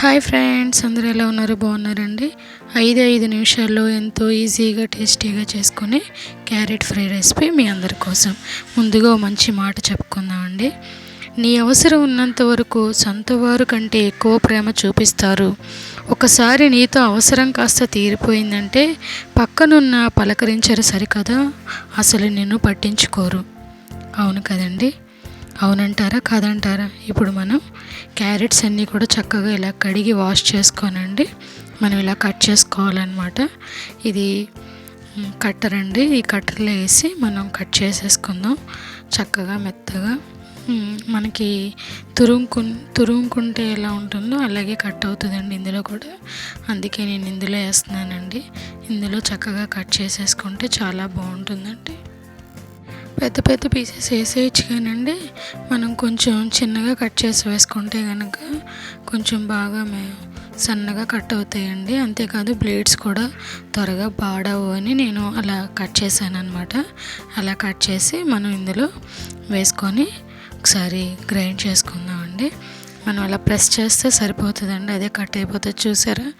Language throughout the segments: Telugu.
హాయ్ ఫ్రెండ్స్ అందరూ ఎలా ఉన్నారు? బాగున్నారండి? ఐదు ఐదు నిమిషాల్లో ఎంతో ఈజీగా టేస్టీగా చేసుకునే క్యారెట్ ఫ్రై రెసిపీ మీ అందరి కోసం. ముందుగా మంచి మాట చెప్పుకుందామండి. నీ అవసరం ఉన్నంత వరకు సొంతవారు కంటే ఎక్కువ ప్రేమ చూపిస్తారు. ఒకసారి నీతో అవసరం కాస్త తీరిపోయిందంటే పక్కనున్న పలకరించరు సరికదా? అసలు నిన్ను పట్టించుకోరు. అవును కదండి? అవునంటారా? కాదంటారా? ఇప్పుడు మనం క్యారెట్స్ అన్నీ కూడా చక్కగా ఇలా కడిగి వాష్ చేసుకోనండి. మనం ఇలా కట్ చేసుకోవాలన్నమాట. ఇది కట్టర్ అండి. ఈ కట్టర్లో వేసి మనం కట్ చేసేసుకుందాం. చక్కగా మెత్తగా. మనకి తురుముకు తురుముకుంటే ఎలా ఉంటుందో అలాగే కట్ అవుతుందండి ఇందులో కూడా. అందుకే నేను ఇందులో వేస్తున్నానండి. ఇందులో చక్కగా కట్ చేసేసుకుంటే చాలా బాగుంటుందండి. పెద్ద పెద్ద పీసెస్ వేసేయచ్చు కానండి. మనం కొంచెం చిన్నగా కట్ చేసి వేసుకుంటే కనుక కొంచెం బాగా మే సన్నగా కట్ అవుతాయండి. అంతేకాదు బ్లేడ్స్ కూడా త్వరగా పాడవు అని నేను అలా కట్ చేశాను అనమాట అలా కట్ చేసి మనం ఇందులో వేసుకొని ఒకసారి గ్రైండ్ చేసుకుందామండి. మనం అలా ప్రెస్ చేస్తే సరిపోతుందండి. అదే కట్ అయిపోతుంది చూసారా?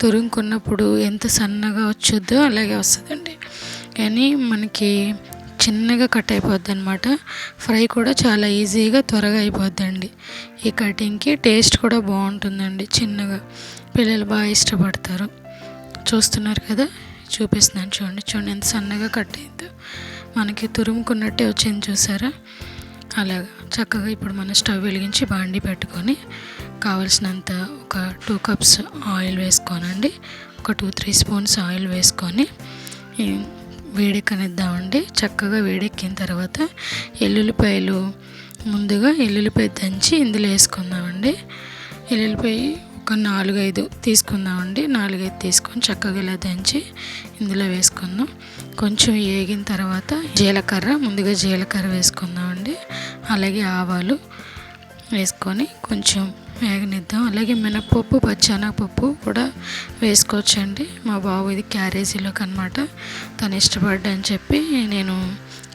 తురుముకున్నప్పుడు ఎంత సన్నగా వచ్చుద్దో అలాగే వస్తుందండి. కానీ మనకి చిన్నగా కట్ అయిపోద్ది అనమాట ఫ్రై కూడా చాలా ఈజీగా త్వరగా అయిపోద్దండి. ఈ కటింగ్కి టేస్ట్ కూడా బాగుంటుందండి చిన్నగా. పిల్లలు బాగా ఇష్టపడతారు. చూస్తున్నారు కదా? చూపిస్తున్నాను చూడండి. చూడండి ఎంత సన్నగా కట్ అయిందో. మనకి తురుముకున్నట్టే వచ్చింది చూసారా? అలాగా. చక్కగా ఇప్పుడు మనం స్టవ్ వెలిగించి బాండి పెట్టుకొని కావలసినంత ఒక టూ కప్స్ ఆయిల్ వేసుకోనండి. ఒక టూ త్రీ స్పూన్స్ ఆయిల్ వేసుకొని వేడెక్కనిద్దామండి. చక్కగా వేడెక్కిన తర్వాత ఎల్లుల్లిపాయలు ముందుగా ఎల్లుల్లిపాయ దంచి ఇందులో వేసుకుందామండి. ఎల్లుల్లిపాయ ఒక నాలుగైదు తీసుకుందామండి. నాలుగైదు తీసుకొని చక్కగా ఇలా దంచి ఇందులో వేసుకుందాం. కొంచెం వేగిన తర్వాత జీలకర్ర ముందుగా జీలకర్ర వేసుకుందామండి. అలాగే ఆవాలు వేసుకొని కొంచెం వేగనిద్దాం అలాగే మినపప్పు పచ్చెనగపప్పు కూడా వేసుకోవచ్చండి. మా బాబు ఇది క్యారేజీలోకి అనమాట తను ఇష్టపడ్డని చెప్పి నేను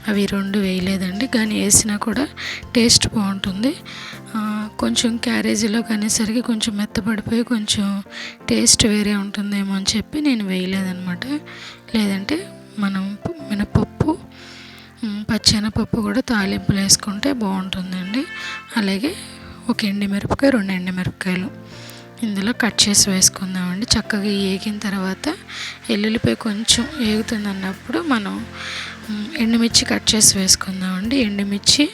అవి రెండు వేయలేదండి. కానీ వేసినా కూడా టేస్ట్ బాగుంటుంది. కొంచెం క్యారేజీలోకి అనేసరికి కొంచెం మెత్తపడిపోయి కొంచెం టేస్ట్ వేరే ఉంటుందేమో అని చెప్పి నేను వేయలేదనమాట లేదంటే మనం మినపప్పు మ్, పచ్చెనపప్పు కూడా తాలింపులు వేసుకుంటే బాగుంటుందండి. అలాగే ఒక ఎండిమిరపకాయ రెండు ఎండిమిరపకాయలు. ఇందులో కట్ చేసి వేసుకుందామండి. చక్కగా ఏగిన తర్వాత ఎల్లుల్లిపాయ కొంచెం ఏగుతుంది అన్నప్పుడు మనం ఎండుమిర్చి కట్ చేసి వేసుకుందామండి. ఎండుమిర్చి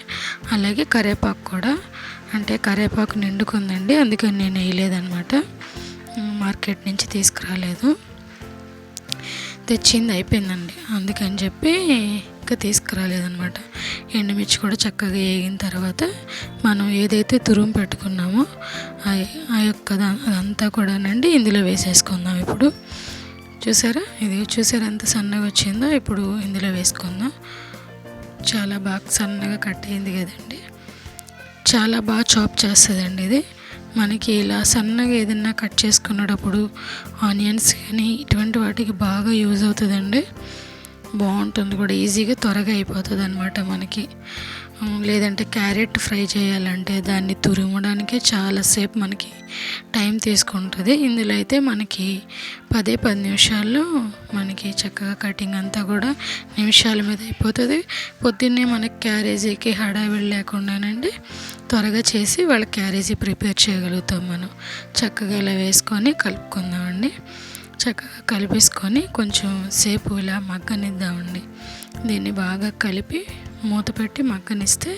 అలాగే కరేపాకు కూడా. అంటే కరేపాకు నిండుకుందండి అందుకని నేను వేయలేదనమాట మార్కెట్ నుంచి తీసుకురాలేదు. తెచ్చింది అయిపోయిందండి. అందుకని చెప్పి చక్కగా తీసుకురాలేదనమాట ఎండుమిర్చి కూడా చక్కగా వేగిన తర్వాత మనం ఏదైతే తురుము పెట్టుకున్నామో ఆ- ఆ యొక్క దా- అదంతా కూడానండి ఇందులో వేసేసుకుందాం ఇప్పుడు. చూసారా? ఇది చూసారా ఎంత సన్నగా వచ్చిందో? ఇప్పుడు ఇందులో వేసుకుందాం. చాలా బాగా సన్నగా కట్ అయింది కదండి. చాలా బాగా చాప్ చేస్తుందండి ఇది. మనకి ఇలా సన్నగా ఏదైనా కట్ చేసుకునేటప్పుడు ఆనియన్స్ కానీ ఇటువంటి వాటికి బాగా యూజ్ అవుతుందండి. బాగుంటుంది కూడా. ఈజీగా త్వరగా అయిపోతుంది అనమాట మనకి లేదంటే క్యారెట్ ఫ్రై చేయాలంటే దాన్ని తురుమడానికే చాలాసేపు మనకి టైం తీసుకుంటుంది. ఇందులో అయితే మనకి పదే పది నిమిషాల్లో మనకి చక్కగా కటింగ్ అంతా కూడా నిమిషాల మీద అయిపోతుంది. పొద్దున్నే మనకి క్యారేజీకి హడావిడి లేకుండానండి త్వరగా చేసి వాళ్ళ క్యారేజీ ప్రిపేర్ చేయగలుగుతాం మనం. చక్కగా ఇలా వేసుకొని కలుపుకుందామండి. చక్కగా కలిపేసుకొని కొంచెం సేపు ఇలా మగ్గనిద్దామండి. దీన్ని బాగా కలిపి మూత పెట్టి మగ్గనిస్తే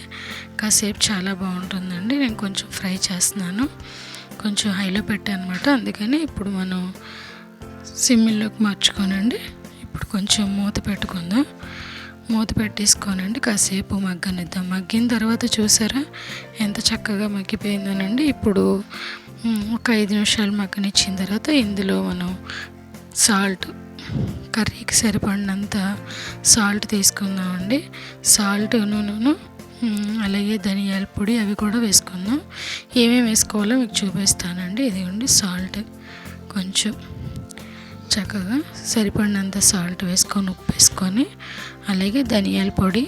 కాసేపు చాలా బాగుంటుందండి. నేను కొంచెం ఫ్రై చేస్తున్నాను. కొంచెం హైలో పెట్టాను అనమాట అందుకని ఇప్పుడు మనం సిమ్మిల్లోకి మార్చుకోనండి. ఇప్పుడు కొంచెం మూత పెట్టుకుందాం. మూత పెట్టేసుకోనండి కాసేపు మగ్గనిద్దాం. మగ్గిన తర్వాత చూసారా? ఎంత చక్కగా మగ్గిపోయిందోనండి. ఇప్పుడు ఒక ఐదు నిమిషాలు మగ్గనిచ్చిన తర్వాత ఇందులో మనం సాల్ట్ కర్రీకి సరిపడినంత సాల్ట్ తీసుకుందామండి. సాల్ట్ నూనెను అలాగే ధనియాల పొడి అవి కూడా వేసుకుందాం. ఏమేమి వేసుకోవాలో మీకు చూపిస్తానండి. ఇదిగోండి సాల్ట్. కొంచెం చక్కగా సరిపడినంత సాల్ట్ వేసుకొని ఉప్పు వేసుకొని అలాగే ధనియాల పొడి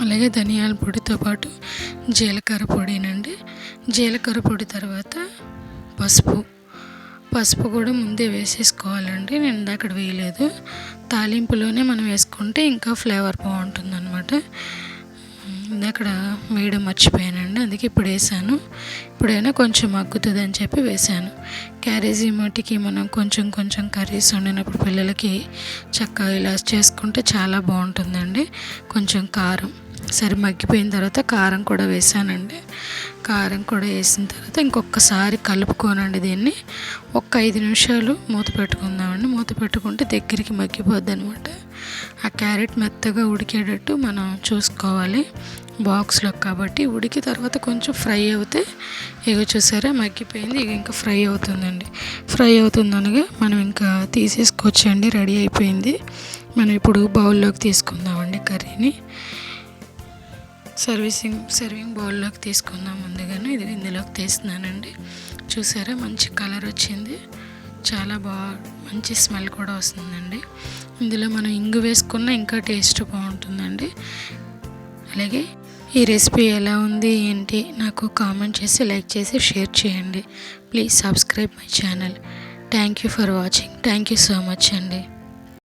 అలాగే ధనియాల పొడితో పాటు జీలకర్ర పొడినండి. జీలకర్ర పొడి తర్వాత పసుపు. పసుపు కూడా ముందే వేసేసుకోవాలండి. నేను అక్కడ వేయలేదు. తాలింపులోనే మనం వేసుకుంటే ఇంకా ఫ్లేవర్ బాగుంటుంది అనమాట అక్కడ వేయడం మర్చిపోయానండి. అందుకే ఇప్పుడు వేసాను. ఇప్పుడైనా కొంచెం మగ్గుతుంది అని చెప్పి వేసాను. క్యారేజీ మటుకి మనం కొంచెం కొంచెం కర్రీస్ వండినప్పుడు పిల్లలకి చక్కగా ఇలా చేసుకుంటే చాలా బాగుంటుందండి. కొంచెం కారం. సరే మగ్గిపోయిన తర్వాత కారం కూడా వేసానండి. కారం కూడా వేసిన తర్వాత ఇంకొకసారి కలుపుకోనండి దీన్ని. ఒక ఐదు నిమిషాలు మూత పెట్టుకుందామండి. మూత పెట్టుకుంటే దగ్గరికి మగ్గిపోద్ది అనమాట ఆ క్యారెట్ మెత్తగా ఉడికేటట్టు మనం చూసుకోవాలి బాక్స్లో కాబట్టి. ఉడికి తర్వాత కొంచెం ఫ్రై అవుతే ఇక చూసారా మగ్గిపోయింది ఇక ఇంకా ఫ్రై అవుతుందండి. ఫ్రై అవుతుందనగా మనం ఇంకా తీసేసుకోవచ్చండి రెడీ అయిపోయింది. మనం ఇప్పుడు బౌల్లోకి తీసుకుందామండి కర్రీని. సర్వీసింగ్ సర్వింగ్ బౌల్లోకి తీసుకుందాం ముందుగానే. ఇది ఇందులోకి తీస్తున్నానండి. చూసారా? మంచి కలర్ వచ్చింది. చాలా బాగా మంచి స్మెల్ కూడా వస్తుందండి. ఇందులో మనం ఇంగు వేసుకున్న ఇంకా టేస్ట్ బాగుంటుందండి. అలాగే ఈ రెసిపీ ఎలా ఉంది ఏంటి? నాకు కామెంట్ చేసి లైక్ చేసి షేర్ చేయండి. Please subscribe my channel. Thank you for watching. Thank you so much అండి.